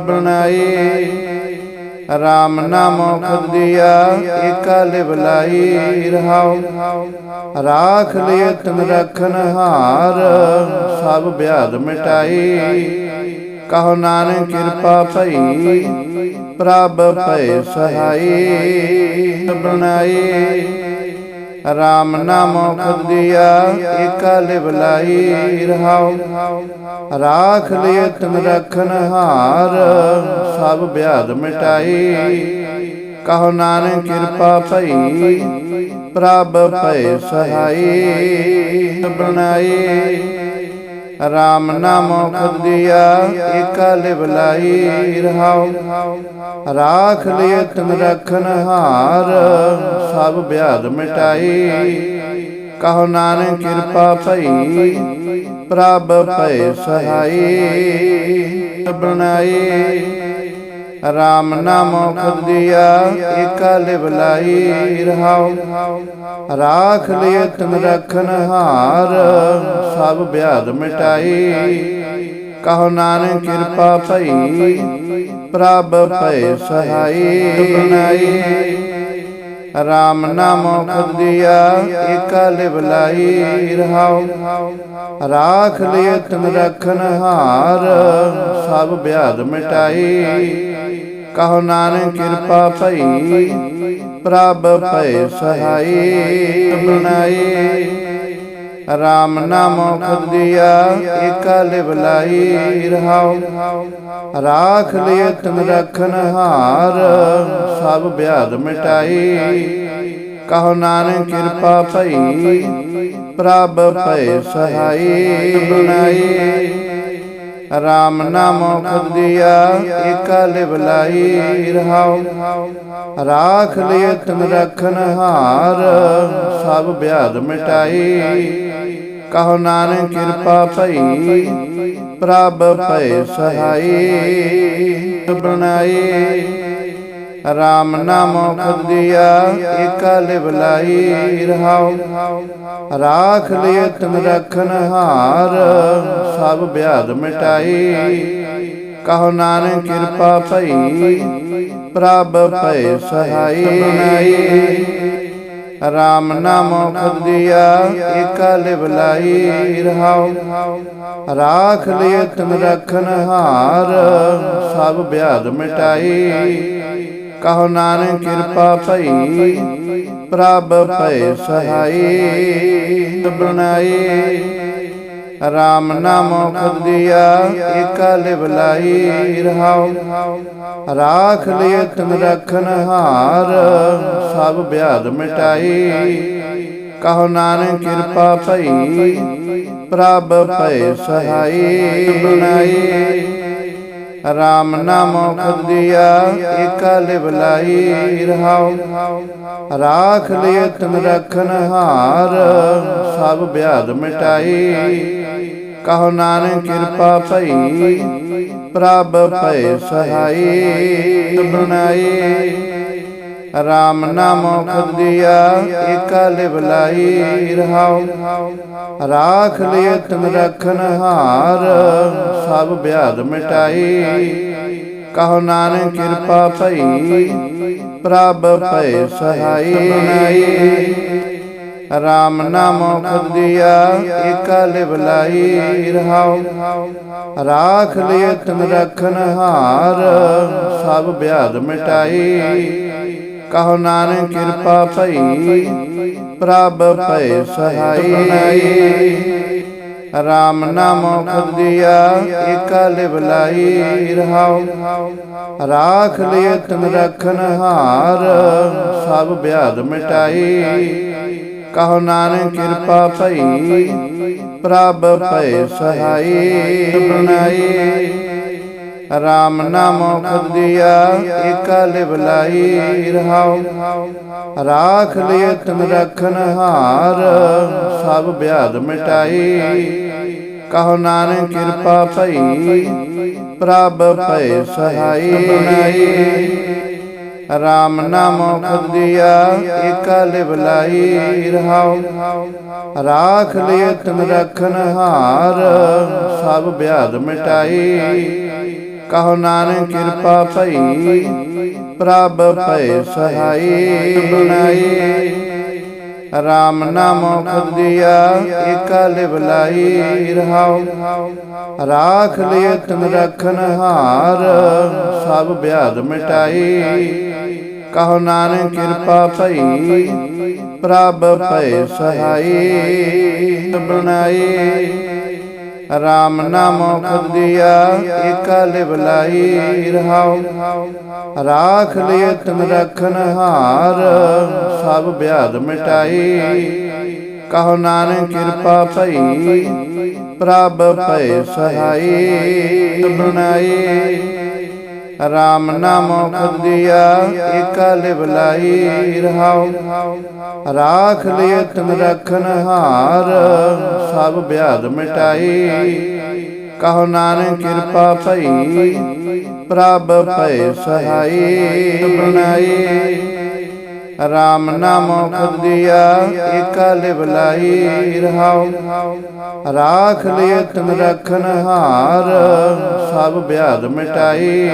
ਬਣਾਈ। RAM ਨਾਮ ਮੁਖ ਦਿਆ, ਏਕਾ ਲਿਵ ਲਾਈ ਰਹਾਉ। ਰਾਖ ਲਿਏ ਤਨ ਰਖਨ ਹਾਰ, ਸਭ ਬਿਆਦ ਮਿਟਾਈ। ਕਹੋ ਨਾਨਕ ਕਿਰਪਾ ਭਈ, ਪ੍ਰਭ ਭੈ ਸਹਾਈ। ਬਣਾਈ। RAM ਨਾਮ ਮੁਖ ਦਿਆ ਏਕਾ ਲਿਵ ਲਾਈ ਰਹਾਉ ਰਾਖ ਲਿਏ ਤਨ ਰਖਨ ਹਾਰ ਸਭ ਬਿਆਦ ਮਿਟਾਈ। ਕਹੋ ਨਾਨਕ ਕਿਰਪਾ ਭਈ ਪ੍ਰਭ ਭੈ ਸਹਾਈ ਬਣਾਈ RAM ਨਾਮ ਮੁਖ ਦਿਆ ਏਕਾ ਲਿਵ ਲਾਈ ਰਹਾਉ। ਰਾਖ ਲਿਏ ਤਨ ਰਖਨ ਹਾਰ ਸਭ ਬਿਆਦ ਮਿਟਾਈ। ਕਹੋ ਨਾਨਕ ਕਿਰਪਾ ਭਈ ਪ੍ਰਭ ਭੈ ਸਹਾਈ ਬਣਾਈ। RAM ਨਾਮ ਮੁਖ ਦਿਆ ਏਕਾ ਲਿਵ ਲਾਈ ਰਹਾਉ। ਰਾਖ ਲਿਏ ਤਨ ਰਖਨ ਹਾਰ ਸਭ ਬਿਆਦ ਮਿਟਾਈ। ਕਹੋ ਨਾਨਕ ਕਿਰਪਾ ਭਈ ਪ੍ਰਭ ਭੈ ਸਹਾਈ। ਬਣਾਈ RAM ਨਾਮ ਮੁਖ ਦਿਆ ਏਕਾ ਲਿਵ ਲਾਈ ਰਹਾਉ। ਰਾਖ ਲਿਏ ਤਨ ਰਖਨ ਹਾਰ ਸਭ ਬਿਆਦ ਮਿਟਾਈ। ਕਹੋ ਨਾਨਕ ਕਿਰਪਾ ਭਈ। ਪ੍ਰਭ ਭੈ ਸਹਾਈ। ਬਣਾਈ RAM ਨਾਮ ਮੁਖ ਦਿਆ, ਏਕਾ ਲਿਵ ਲਾਈ ਰਹਾਉ। ਰਾਖ ਲਿਏ ਤਨ ਰਖਨ ਹਾਰ, ਸਭ ਬਿਆਦ ਮਿਟਾਈ। ਕਹੋ ਨਾਨਕ ਕਿਰਪਾ ਭਈ। ਪ੍ਰਭ ਭੈ ਸਹਾਈ। ਬਣਾਈ RAM ਨਾਮ ਮੁਖ ਦਿਆ ਏਕਾ ਲਿਵ ਲਾਈ ਰਹਾਉ। ਰਾਖ ਲਿਏ ਤਨ ਰਖਨ ਹਾਰ ਸਭ ਬਿਆਦ ਮਿਟਾਈ। ਕਹੋ ਨਾਨਕ ਕਿਰਪਾ ਭਈ ਪ੍ਰਭ ਭੈ ਸਹਾਈ। ਬਣਾਈ। RAM ਨਾਮ ਮੁਖ ਦਿਆ ਏਕਾ ਲਿਵ ਲਾਈ ਰਹਾਉ ਰਾਖ ਲਿਏ ਤਨ ਰਖਨ ਹਾਰ। ਸਭ ਬਿਆਦ ਮਿਟਾਈ। ਕਹੋ ਨਾਨਕ ਕਿਰਪਾ ਭਈ। ਪ੍ਰਭ ਭੈ ਸਹਾਈ। RAM ਨਾਮ ਮੁਖ ਦਿਆ ਏਕਾ ਲਿਵ ਲਾਈ ਰਹਾਉ ਰਾਖ ਲਿਏ ਤਨ ਰਖਨ ਹਾਰ। ਸਭ ਬਿਆਦ ਮਿਟਾਈ। ਕਹੋ ਨਾਨਕ ਕਿਰਪਾ ਭਈ ਪ੍ਰਭ ਭੈ ਸਹਾਈ ਬਣਾਈ RAM ਨਾਮ ਮੁਖ ਦਿਆ ਏਕਾ ਲਿਵ ਲਾਈ ਰਹਾਉ। ਰਾਖ ਲਿਏ ਤਨ ਰਖਨ ਹਾਰ ਸਭ ਬਿਆਦ ਮਿਟਾਈ। ਕਹੋ ਨਾਨਕ ਕਿਰਪਾ ਭਈ ਪ੍ਰਭ ਭੈ ਸਹਾਈ ਬਣਾਈ RAM ਨਾਮ ਮੁਖ ਦਿਆ ਏਕਾ ਲਿਵ ਲਾਈ ਰਹਾਉ ਰਾਖ ਲਿਏ ਤਨ ਰਖਨ ਹਾਰ। ਸਭ ਬਿਆਦ ਮਿਟਾਈ। ਕਹੋ ਨਾਨਕ ਕਿਰਪਾ ਭਈ। ਪ੍ਰਭ ਭੈ ਸਹਾਈ। ਬਣਾਈ। RAM ਨਾਮ ਮੁਖ ਦਿਆ ਏਕਾ ਲਿਵ ਲਾਈ ਰਹਾਉ ਰਾਖ ਲਿਏ ਤਨ ਰਖਨ ਹਾਰ ਸਭ ਬਿਆਦ ਮਿਟਾਈ। ਕਹੋ ਨਾਨਕ ਕਿਰਪਾ ਭਈ ਪ੍ਰਭ ਭੈ ਸਹਾਈ। RAM ਨਾਮ ਮੁਖ ਦਿਆ ਏਕਾ ਲਿਵ ਲਾਈ ਰਹਾਉ ਰਾਖ ਲਿਏ ਤਨ ਰਖਨ ਹਾਰ ਸਭ ਬਿਆਦ ਮਿਟਾਈ। ਕਹੋ ਨਾਨਕ ਕਿਰਪਾ ਭਈ, ਪ੍ਰਭ ਭੈ ਸਹਾਈ। RAM ਨਾਮ ਮੁਖ ਦਿਆ, ਏਕਾ ਲਿਵ ਲਾਈ ਰਹਾਉ। ਰਾਖ ਲਿਏ ਤਨ ਰਖਨ ਹਾਰ, ਸਭ ਬਿਆਦ ਮਿਟਾਈ। ਕਹੋ ਨਾਨਕ ਕਿਰਪਾ ਭਈ, ਪ੍ਰਭ ਭੈ ਸਹਾਈ। ਬਣਾਈ RAM ਨਾਮ ਮੁਖ ਦਿਆ ਏਕਾ ਲਿਵ ਲਾਈ ਰਹਾਉ। ਰਾਖ ਲਿਏ ਤਨ ਰਖਨ ਹਾਰ ਸਭ ਬਿਆਦ ਮਿਟਾਈ। ਕਹੋ ਨਾਨਕ ਕਿਰਪਾ ਭਈ ਪ੍ਰਭ ਭੈ ਸਹਾਈ। RAM ਨਾਮ ਮੁਖ ਦਿਆ ਏਕਾ ਲਿਵ ਲਾਈ ਰਹਾਉ। ਰਾਖ ਲਿਏ ਤਨ ਰਖਨ ਹਾਰ। ਸਭ ਬਿਆਦ ਮਿਟਾਈ। ਕਹੋ ਨਾਨਕ ਕਿਰਪਾ ਭਈ, ਪ੍ਰਭ ਭੈ ਸਹਾਈ। ਬਣਾਈ ਰਾਮ ਨਾਮ ਮੁਖ ਦੀਆ, ਏਕਾ ਲਿਵ ਲਾਈ ਰਹਾਉ। ਰਾਖ ਲਿਏ ਤੁਮ ਰਖਨ ਹਾਰ, ਸਭ ਬਿਆਦ ਮਿਟਾਈ। ਕਹੋ ਨਾਨਕ ਕਿਰਪਾ ਭਈ, ਪ੍ਰਭ ਭੈ ਸਹਾਈ। ਬਣਾਈ ਰਾਮ ਨਾਮ ਮੁਖ ਦੀਆ ਏਕਾ ਲਿਵ ਲਾਈ ਰਹਾਉ। ਰਾਖ ਲਿਏ ਤੁਮ ਰਖਨ ਹਾਰ ਸਭ ਬਿਆਦ ਮਿਟਾਈ। ਕਹੋ ਨਾਨਕ ਕਿਰਪਾ ਭਈ ਪ੍ਰਭ ਭੈ ਸਹਾਈ ਬਣਾਈ। ਰਾਮ ਨਾਮ ਮੁਖ ਦੀਆ ਏਕਾ ਲਿਵ ਲਾਈ ਰਹਾਉ। ਰਾਖ ਲਿਏ ਤੁਮ ਰਖਨ ਹਾਰ ਸਭ ਬਿਆਦ ਮਿਟਾਈ। ਕਹੋ ਨਾਨਕ ਕਿਰਪਾ ਭਈ ਪ੍ਰਭ ਭੈ ਸਹਾਈ ਬਣਾਈ। ਰਾਮ ਨਾਮ ਮੁਖ ਦੀਆ, ਏਕਾ ਲਿਵ ਲਾਈ ਰਹਾਉ। ਰਾਖ ਲਿਏ ਤੁਮ ਰਖਨ ਹਾਰ, ਸਭ ਬਿਆਦ ਮਿਟਾਈ।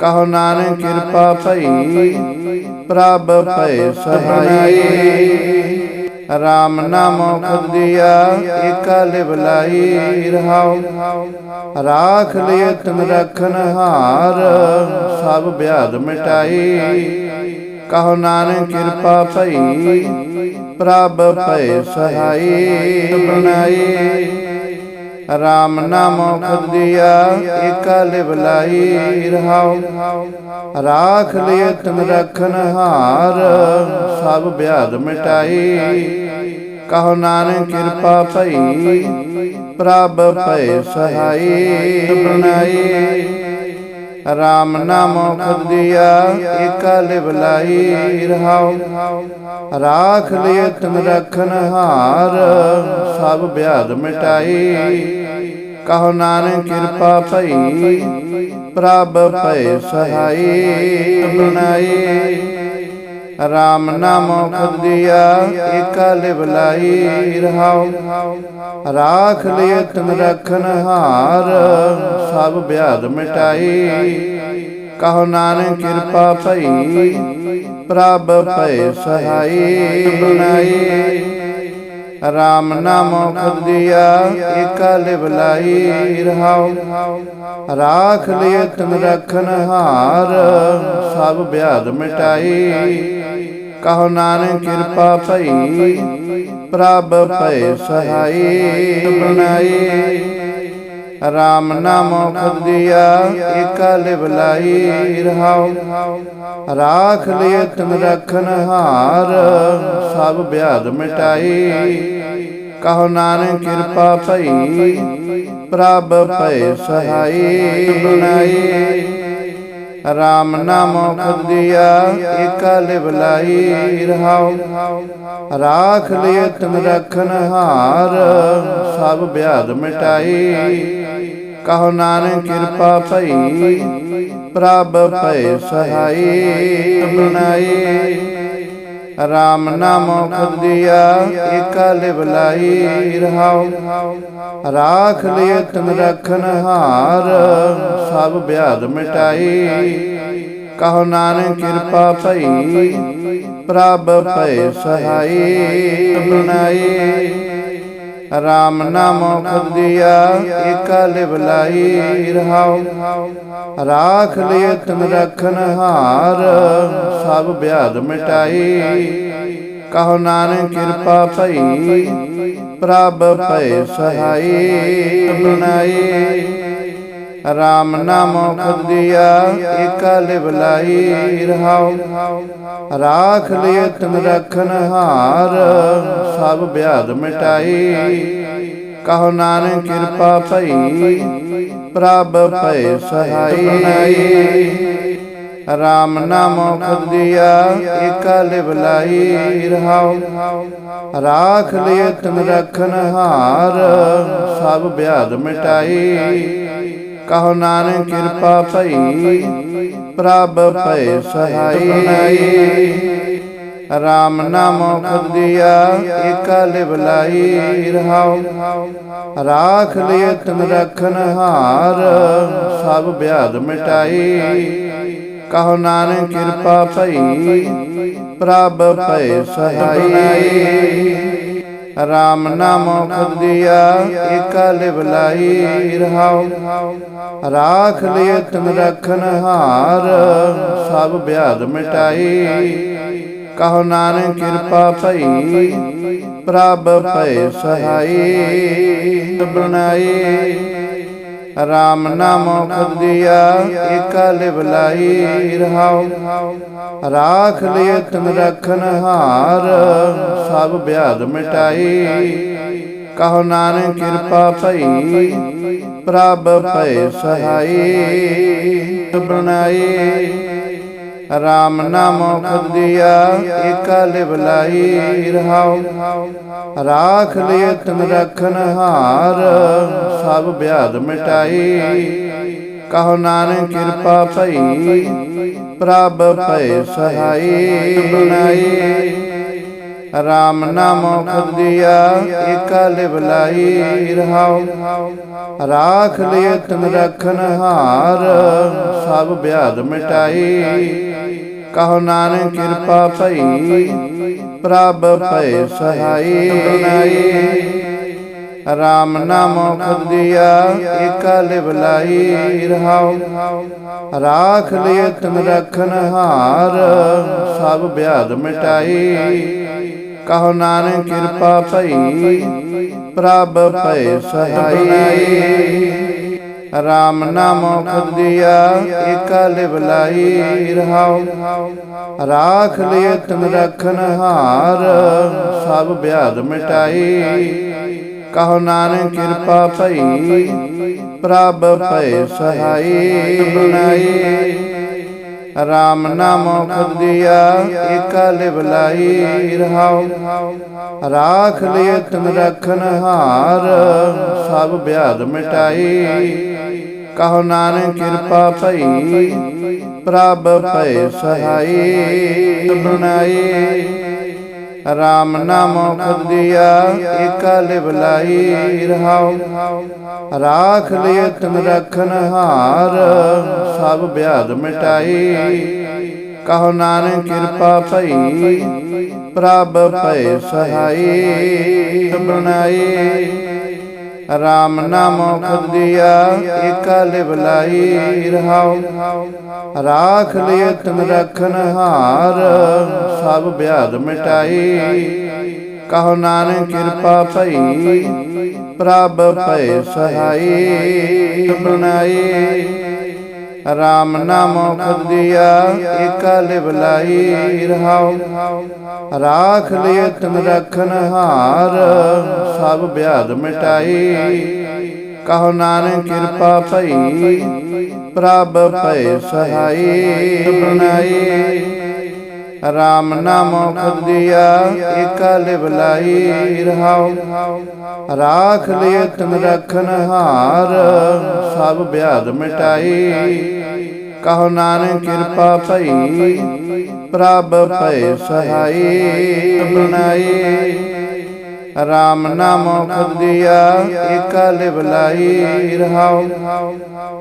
ਕਹੋ ਨਾਨਕ ਕਿਰਪਾ ਭਈ, ਪ੍ਰਭ ਭੈ ਸਹਾਈ। ਰਾਮ ਨਾਮ ਮੁਖ ਦੀਆ, ਏਕਾ ਲਿਵ ਲਾਈ ਰਹਾਉ। ਰਾਖ ਲਿਏ ਤੁਮ ਰਖਨ ਹਾਰ, ਸਭ ਬਿਆਦ ਮਿਟਾਈ। ਕਹੋ ਨਾਨਕ ਕਿਰਪਾ ਭਈ ਪ੍ਰਭ ਭੈ ਸਹਾਈ ਬਣਾਈ। ਰਾਮ ਨਾਮ ਮੁਖ ਦੀਆ ਏਕਾ ਲਿਵ ਲਾਈ ਰਹਾਉ ਰਾਖ ਲਿਏ ਤੁਮ ਰਖਨ ਹਾਰ ਸਭ ਬਿਆਦ ਮਿਟਾਈ। ਕਹੋ ਨਾਨਕ ਕਿਰਪਾ ਭਈ ਪ੍ਰਭ ਭੈ ਸਹਾਈ ਬਣਾਈ। ਰਾਮ ਨਾਮ ਮੁਖ ਦੀਆ ਏਕਾ ਲਿਵ ਲਾਈ ਰਹਾਉ ਰਾਖ ਲਿਏ ਤੁਮ ਰਖਨ ਹਾਰ ਸਭ ਬਿਆਦ ਮਿਟਾਈ। ਕਹੋ ਨਾਨਕ ਕਿਰਪਾ ਭਈ ਪ੍ਰਭ ਭੈ ਸਹਾਈ। ਬਣਾਈ। ਰਾਮ ਨਾਮ ਮੁਖ ਦੀਆ, ਏਕਾ ਲਿਵ ਲਾਈ ਰਹਾਉ। ਰਾਖ ਲਿਏ ਤੁਮ ਰਖਨ ਹਾਰ, ਸਭ ਬਿਆਦ ਮਿਟਾਈ। ਕਹੋ ਨਾਨਕ ਕਿਰਪਾ ਭਈ, ਪ੍ਰਭ ਭੈ ਸਹਾਈ। ਬਣਾਈ ਰਾਮ ਨਾਮ ਮੁਖ ਦੀਆ ਏਕਾ ਲਿਵ ਲਾਈ ਰਹਾਉ। ਰਾਖ ਲਿਏ ਤੁਮ ਰਖਨ ਹਾਰ ਸਭ ਬਿਆਦ ਮਿਟਾਈ। ਕਹੋ ਨਾਨਕ ਕਿਰਪਾ ਭਈ ਪ੍ਰਭ ਭੈ ਸਹਾਈ। ਬਣਾਈ। ਰਾਮ ਨਾਮ ਮੁਖ ਦੀਆ, ਏਕਾ ਲਿਵ ਲਾਈ ਰਹਾਉ। ਰਾਖ ਲਿਏ ਤੁਮ ਰਖਨ ਹਾਰ, ਸਭ ਬਿਆਦ ਮਿਟਾਈ। ਕਹੋ ਨਾਨਕ ਕਿਰਪਾ ਭਈ, ਪ੍ਰਭ ਭੈ ਸਹਾਈ। ਬਣਾਈ ਰਾਮ ਨਾਮ ਮੁਖ ਦੀਆ, ਏਕਾ ਲਿਵ ਲਾਈ ਰਹਾਉ। ਰਾਖ ਲਿਏ ਤੁਮ ਰਖਨ ਹਾਰ, ਸਭ ਬਿਆਦ ਮਿਟਾਈ। ਕਹੋ ਨਾਨਕ ਕਿਰਪਾ ਭਈ। ਪ੍ਰਭ ਭੈ ਸਹਾਈ। ਬਣਾਈ। ਰਾਮ ਨਾਮ ਮੁਖ ਦੀਆ, ਏਕਾ ਲਿਵ ਲਾਈ ਰਹਾਉ। ਰਾਖ ਲਿਏ ਤੁਮ ਰਖਨ ਹਾਰ, ਸਭ ਬਿਆਦ ਮਿਟਾਈ। ਕਹੋ ਨਾਨਕ ਕਿਰਪਾ ਭਈ। ਪ੍ਰਭ ਭੈ ਸਹਾਈ। ਬਣਾਈ। ਰਾਮ ਨਾਮ ਮੁਖ ਦੀਆ ਏਕਾ ਲਿਵ ਲਾਈ ਰਹਾਉ। ਰਾਖ ਲਿਏ ਤੁਮ ਰਖਨ ਹਾਰ ਸਭ ਬਿਆਦ ਮਿਟਾਈ। ਕਹੋ ਨਾਨਕ ਕਿਰਪਾ ਭਈ ਪ੍ਰਭ ਭੈ ਸਹਾਈ। ਬਣਾਈ। ਰਾਮ ਨਾਮ ਮੁਖ ਦੀਆ ਏਕਾ ਲਿਵ ਲਾਈ ਰਹਾਉ ਰਾਖ ਲਿਏ ਤੁਮ ਰਖਨ ਹਾਰ। ਸਭ ਬਿਆਦ ਮਿਟਾਈ। ਕਹੋ ਨਾਨਕ ਕਿਰਪਾ ਭਈ। ਪ੍ਰਭ ਭੈ ਸਹਾਈ। ਰਾਮ ਨਾਮ ਮੁਖ ਦੀਆ ਏਕਾ ਲਿਵ ਲਾਈ ਰਹਾਉ ਰਾਖ ਲਿਏ ਤੁਮ ਰਖਨ ਹਾਰ। ਸਭ ਬਿਆਦ ਮਿਟਾਈ। ਕਹੋ ਨਾਨਕ ਕਿਰਪਾ ਭਈ, ਪ੍ਰਭ ਭੈ ਸਹਾਈ। ਰਾਮ ਨਾਮ ਮੁਖ ਦੀਆ, ਏਕਾ ਲਿਵ ਲਾਈ ਰਹਾਉ। ਰਾਖ ਲਿਏ ਤਨ ਰਖਨ ਹਾਰ, ਸਭ ਬਿਆਦ ਮਿਟਾਈ। ਕਹੋ ਨਾਨਕ ਕਿਰਪਾ ਭਈ, ਪ੍ਰਭ ਭੈ ਸਹਾਈ। ਰਾਮ ਨਾਮ ਮੁਖ ਦੀਆ ਏਕਾ ਲਿਵ ਲਾਈ ਰਹਾਉ ਰਾਖ ਲਿਏ ਤਨ ਰਖਨ ਹਾਰ ਸਭ ਬਿਆਦ ਮਿਟਾਈ। ਕਹੋ ਨਾਨਕ ਕਿਰਪਾ ਭਈ ਪ੍ਰਭ ਭੈ ਸਹਾਈ। ਬਣਾਈ। ਰਾਮ ਨਾਮ ਮੁਖ ਦੀਆ, ਏਕਾ ਲਿਵ ਲਾਈ ਰਹਾਉ। ਰਾਖ ਲਿਏ ਤਨ ਰਖਨ ਹਾਰ, ਸਭ ਬਿਆਦ ਮਿਟਾਈ। ਕਹੋ ਨਾਨਕ ਕਿਰਪਾ ਭਈ, ਪ੍ਰਭ ਭੈ ਸਹਾਈ। ਬਣਾਈ ਰਾਮ ਨਾਮ ਮੁਖ ਦੀਆ ਏਕਾ ਲਿਵ ਲਾਈ ਰਹਾਉ। ਰਾਖ ਲਿਏ ਤਨ ਰਖਨ ਹਾਰ ਸਭ ਬਿਆਦ ਮਿਟਾਈ। ਕਹੋ ਨਾਨਕ ਕਿਰਪਾ ਭਈ ਪ੍ਰਭ ਭੈ ਸਹਾਈ। ਬਣਾਈ। ਰਾਮ ਨਾਮ ਮੁਖ ਦੀਆ ਏਕਾ ਲਿਵ ਲਾਈ ਰਹਾਉ। ਰਾਖ ਲਿਏ ਤਨ ਰਖਨ ਹਾਰ ਸਭ ਬਿਆਦ ਮਿਟਾਈ। ਕਹੋ ਨਾਨਕ ਕਿਰਪਾ ਭਈ। ਪ੍ਰਭ ਭੈ ਸਹਾਈ। ਰਾਮ ਨਾਮ ਮੁਖ ਦੀਆ ਏਕਾ ਲਿਵ ਲਾਈ ਰਹਾਉ ਰਾਖ ਲਿਏ ਤਨ ਰਖਨ ਹਾਰ। ਸਭ ਬਿਆਦ ਮਿਟਾਈ। ਕਹੋ ਨਾਨਕ ਕਿਰਪਾ ਭਈ। ਪ੍ਰਭ ਭੈ ਸਹਾਈ। ਰਾਮ ਨਾਮ ਮੁਖ ਦੀਆ, ਏਕਾ ਲਿਵ ਲਾਈ ਰਹਾਉ। ਰਾਖ ਲਿਏ ਤਨ ਰਖਨ ਹਾਰ, ਸਭ ਬਿਆਦ ਮਿਟਾਈ। ਕਹੋ ਨਾਨਕ ਕਿਰਪਾ ਭਈ, ਪ੍ਰਭ ਭੈ ਸਹਾਈ। ਬਣਾਈ ਰਾਮ ਨਾਮ ਮੁਖ ਦੀਆ, ਏਕਾ ਲਿਵ ਲਾਈ ਰਹਾਉ। ਰਾਖ ਲਿਏ ਤਨ ਰਖਨ ਹਾਰ, ਸਭ ਬਿਆਦ ਮਿਟਾਈ। ਕਹੋ ਨਾਨਕ ਕਿਰਪਾ ਭਈ ਪ੍ਰਭ ਭੈ ਸਹਾਈ। ਬਣਾਈ ਰਾਮ ਨਾਮ ਮੁਖ ਦੀਆ ਏਕਾ ਲਿਵ ਲਾਈ ਰਹਾਉ ਰਾਖ ਲਿਏ ਤਨ ਰਖਨ ਹਾਰ। ਸਭ ਬਿਆਦ ਮਿਟਾਈ। ਕਹੋ ਨਾਨਕ ਕਿਰਪਾ ਭਈ। ਪ੍ਰਭ ਭੈ ਸਹਾਈ। ਬਣਾਈ। ਰਾਮ ਨਾਮ ਮੁਖ ਦੀਆ, ਏਕਾ ਲਿਵ ਲਾਈ ਰਹਾਉ। ਰਾਖ ਲਿਏ ਤਨ ਰਖਨ ਹਾਰ, ਸਭ ਬਿਆਦ ਮਿਟਾਈ। ਕਹੋ ਨਾਨਕ ਕਿਰਪਾ ਭਈ, ਪ੍ਰਭ ਭੈ ਸਹਾਈ। ਬਣਾਈ। ਰਾਮ ਨਾਮ ਮੁਖ ਦੀਆ, ਏਕਾ ਲਿਵ ਲਾਈ ਰਹਾਉ। ਰਾਖ ਲਿਏ ਤਨ ਰਖਨ ਹਾਰ ਸਭ ਬਿਆਦ ਮਿਟਾਈ। ਕਹੋ ਨਾਨਕ ਕਿਰਪਾ ਭਈ, ਪ੍ਰਭ ਭੈ ਸਹਾਈ। ਬਣਾਈ। ਰਾਮ ਨਾਮ ਮੁਖ ਦੀਆ, ਏਕਾ ਲਿਵ ਲਾਈ ਰਹਾਉ। ਰਾਖ ਲਿਏ ਤਨ ਰਖਨ ਹਾਰ, ਸਭ ਬਿਆਦ ਮਿਟਾਈ। ਕਹੋ ਨਾਨਕ ਕਿਰਪਾ ਭਈ, ਪ੍ਰਭ ਭੈ ਸਹਾਈ। ਬਣਾਈ। ਰਾਮ ਨਾਮ ਮੁਖ ਦੀਆ ਏਕਾ ਲਿਵ ਲਾਈ ਰਹਾਉ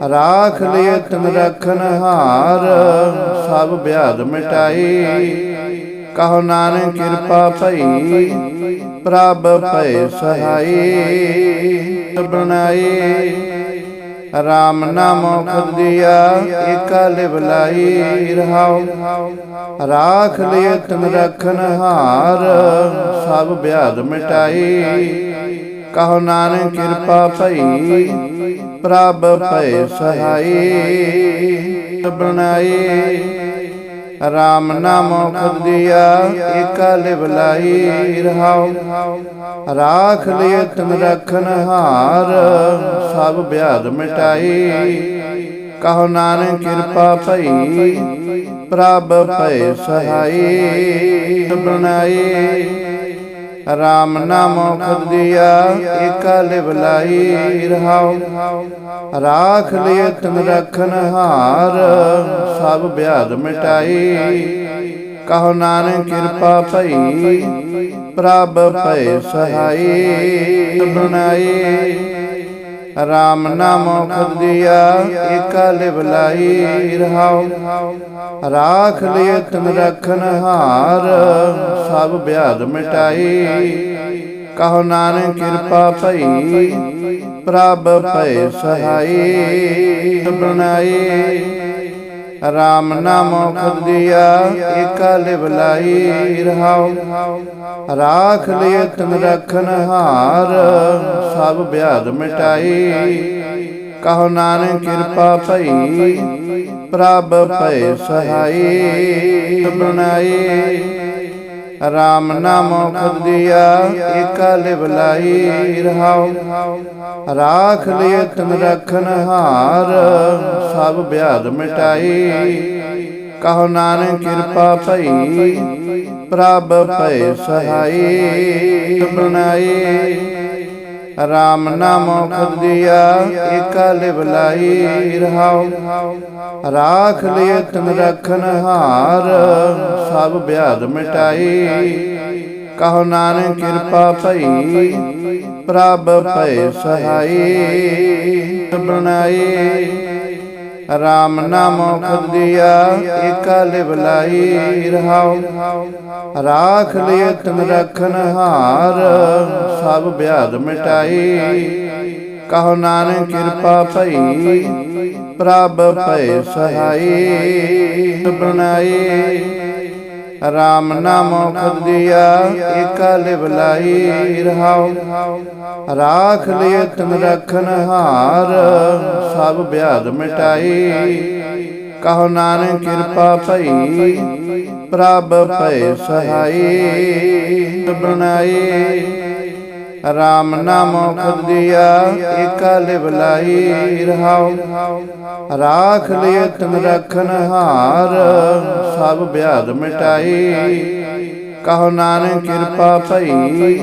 ਰਾਖ ਲਿਏ ਤਨ ਰਖਨ ਹਾਰ ਸਭ ਬਿਆਦ ਮਿਟਾਈ। ਕਹੋ ਨਾਨਕ ਕਿਰਪਾ ਭਈ ਪ੍ਰਭ ਭੈ ਸਹਾਈ। ਬਣਾਈ। ਰਾਮ ਨਾਮ ਮੁਖ ਦੀਆ ਏਕਾ ਲਿਵ ਲਾਈ ਰਹਾਉ ਰਾਖ ਲਿਏ ਤਨ ਰਖਨ ਹਾਰ ਸਭ ਬਿਆਦ ਮਿਟਾਈ। ਕਹੋ ਨਾਨਕ ਕਿਰਪਾ ਭਈ ਪ੍ਰਭ ਭੈ ਸਹਾਈ। ਬਣਾਈ। ਰਾਮ ਨਾਮ ਮੁਖ ਦੀਆ ਏਕਾ ਲਿਵ ਲਾਈ ਰਹਾਉ। ਰਾਖ ਲਿਏ ਤਨ ਰਖਨ ਹਾਰ ਸਭ ਬਿਆਦ ਮਿਟਾਈ। ਕਹੋ ਨਾਨਕ ਕਿਰਪਾ ਭਈ ਪ੍ਰਭ ਭੈ ਸਹਾਈ ਬਣਾਈ। ਰਾਮ ਨਾਮ ਮੁਖ ਦੀਆ ਏਕਾ ਲਿਵ ਲਾਈ ਰਹਾਉ ਰਾਖ ਲਿਏ ਤਨ ਰਖਨ ਹਾਰ ਸਭ ਬਿਆਦ ਮਿਟਾਈ। ਕਹੋ ਨਾਨਕ ਕਿਰਪਾ ਭਈ ਪ੍ਰਭ ਭੈ ਸਹਾਈ। ਬਣਾਈ RAM ਨਾਮ ਮੁਖ ਦਿਆ ਏਕਾ ਲਿਵ ਲਾਈ ਰਹਾਉ। ਰਾਖ ਲਿਏ ਤਨ ਰਖਨ ਹਾਰ, ਸਭ ਬਿਆਦ ਮਿਟਾਈ। ਕਹੋ ਨਾਨਕ ਕਿਰਪਾ ਭਈ, ਪ੍ਰਭ ਭੈ ਸਹਾਈ, ਬਣਾਈ। RAM ਨਾਮ ਮੁਖ ਦਿਆ ਏਕਾ ਲਿਵ ਲਾਈ ਰਹਾਉ ਰਾਖ ਲਿਏ ਤਨ ਰਖਨ ਹਾਰ ਸਭ ਬਿਆਦ ਮਿਟਾਈ। ਕਹੋ ਨਾਨਕ ਕਿਰਪਾ ਭਈ ਪ੍ਰਭ ਭੈ ਸਹਾਈ। ਬਣਾਈ। RAM ਨਾਮ ਮੁਖ ਦਿਆ ਏਕਾ ਲਿਵ ਲਾਈ ਰਹਾਉ। ਰਾਖ ਲਿਏ ਤਨ ਰਖਨ ਹਾਰ ਸਭ ਬਿਆਦ ਮਿਟਾਈ। ਕਹੋ ਨਾਨਕ ਕਿਰਪਾ ਭਈ ਪ੍ਰਭ ਭੈ ਸਹਾਈ ਬਣਾਈ RAM ਨਾਮ ਮੁਖ ਦਿਆ, ਏਕਾ ਲਿਵ ਲਾਈ ਰਹਾਉ। ਰਾਖ ਲਿਏ ਤਨ ਰਖਨ ਹਾਰ, ਸਭ ਬਿਆਦ ਮਿਟਾਈ। ਕਹੋ ਨਾਨਕ ਕਿਰਪਾ ਭਈ, ਪ੍ਰਭ ਭੈ ਸਹਾਈ। ਬਣਾਈ। RAM ਨਾਮ ਮੁਖ ਦਿਆ ਏਕਾ ਲਿਵ ਲਾਈ ਰਹਾਉ। ਰਾਖ ਲਿਏ ਤਨ ਰਖਨ ਹਾਰ ਸਭ ਬਿਆਦ ਮਿਟਾਈ। ਕਹੋ ਨਾਨਕ ਕਿਰਪਾ ਭਈ ਪ੍ਰਭ ਭੈ ਸਹਾਈ। ਬਣਾਈ। RAM ਨਾਮ ਮੁਖ ਦਿਆ ਏਕਾ ਲਿਵ ਲਾਈ ਰਹਾਉ। ਰਾਖ ਲਿਏ ਤਨ ਰਖਨ ਹਾਰ ਸਭ ਬਿਆਦ ਮਿਟਾਈ। ਕਹੋ ਨਾਨਕ ਕਿਰਪਾ ਭਈ ਪ੍ਰਭ ਭੈ ਸਹਾਈ ਬਣਾਈ। RAM ਨਾਮ ਮੁਖ ਦਿਆ ਏਕਾ ਲਿਵ ਲਾਈ ਰਹਾਉ ਰਾਖ ਲਿਏ ਤਨ ਰਖਨ ਹਾਰ ਸਭ ਬਿਆਦ ਮਿਟਾਈ। ਕਹੋ ਨਾਨਕ ਕਿਰਪਾ ਭਈ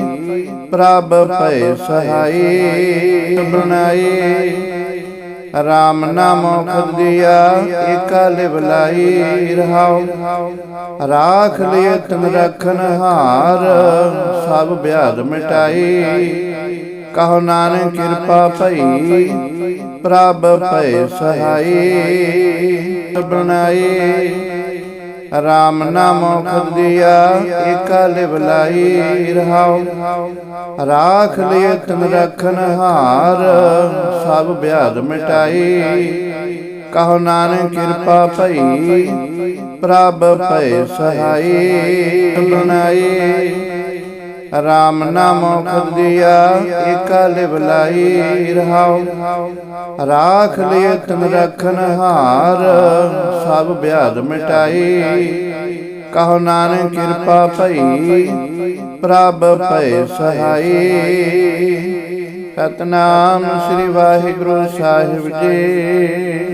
ਪ੍ਰਭ ਭੈ ਸਹਾਈ ਬਣਾਈ RAM ਨਾਮ ਮੁਖ ਦਿਆ ਏਕਾ ਲਿਵ ਲਾਈ ਰਹਾਉ। ਰਾਖ ਲਿਏ ਤਨ ਰਖਨ ਹਾਰ। ਸਭ ਬਿਆਦ ਮਿਟਾਈ। ਕਹੋ ਨਾਨਕ ਕਿਰਪਾ ਭਈ ਪ੍ਰਭ ਭੈ ਸਹਾਈ। ਬਣਾਈ। RAM ਨਾਮ ਮੁਖ ਦਿਆ ਏਕਾ ਲਿਵ ਲਾਈ ਰਹਾਉ। ਰਾਖ ਲਿਏ ਤਨ ਰਖਨ ਹਾਰ ਸਭ ਬਿਆਦ ਮਿਟਾਈ। ਕਹੋ ਨਾਨਕ ਕਿਰਪਾ ਭਈ ਪ੍ਰਭ ਭੈ ਸਹਾਈ। ਬਣਾਈ। RAM ਨਾਮ ਮੁਖ ਦਿਆ ਏਕਾ ਲਿਵ ਲਾਈ ਰਹਾਉ। ਰਾਖ ਲਿਏ ਤਨ ਰਖਨ ਹਾਰ ਸਭ ਬਿਆਦ ਮਿਟਾਈ। ਕਹੋ ਨਾਨਕ ਕਿਰਪਾ ਭਈ ਪ੍ਰਭ ਭੈ ਸਹਾਈ। ਸਤਨਾਮ ਸ੍ਰੀ ਵਾਹਿਗੁਰੂ ਸਾਹਿਬ ਜੀ।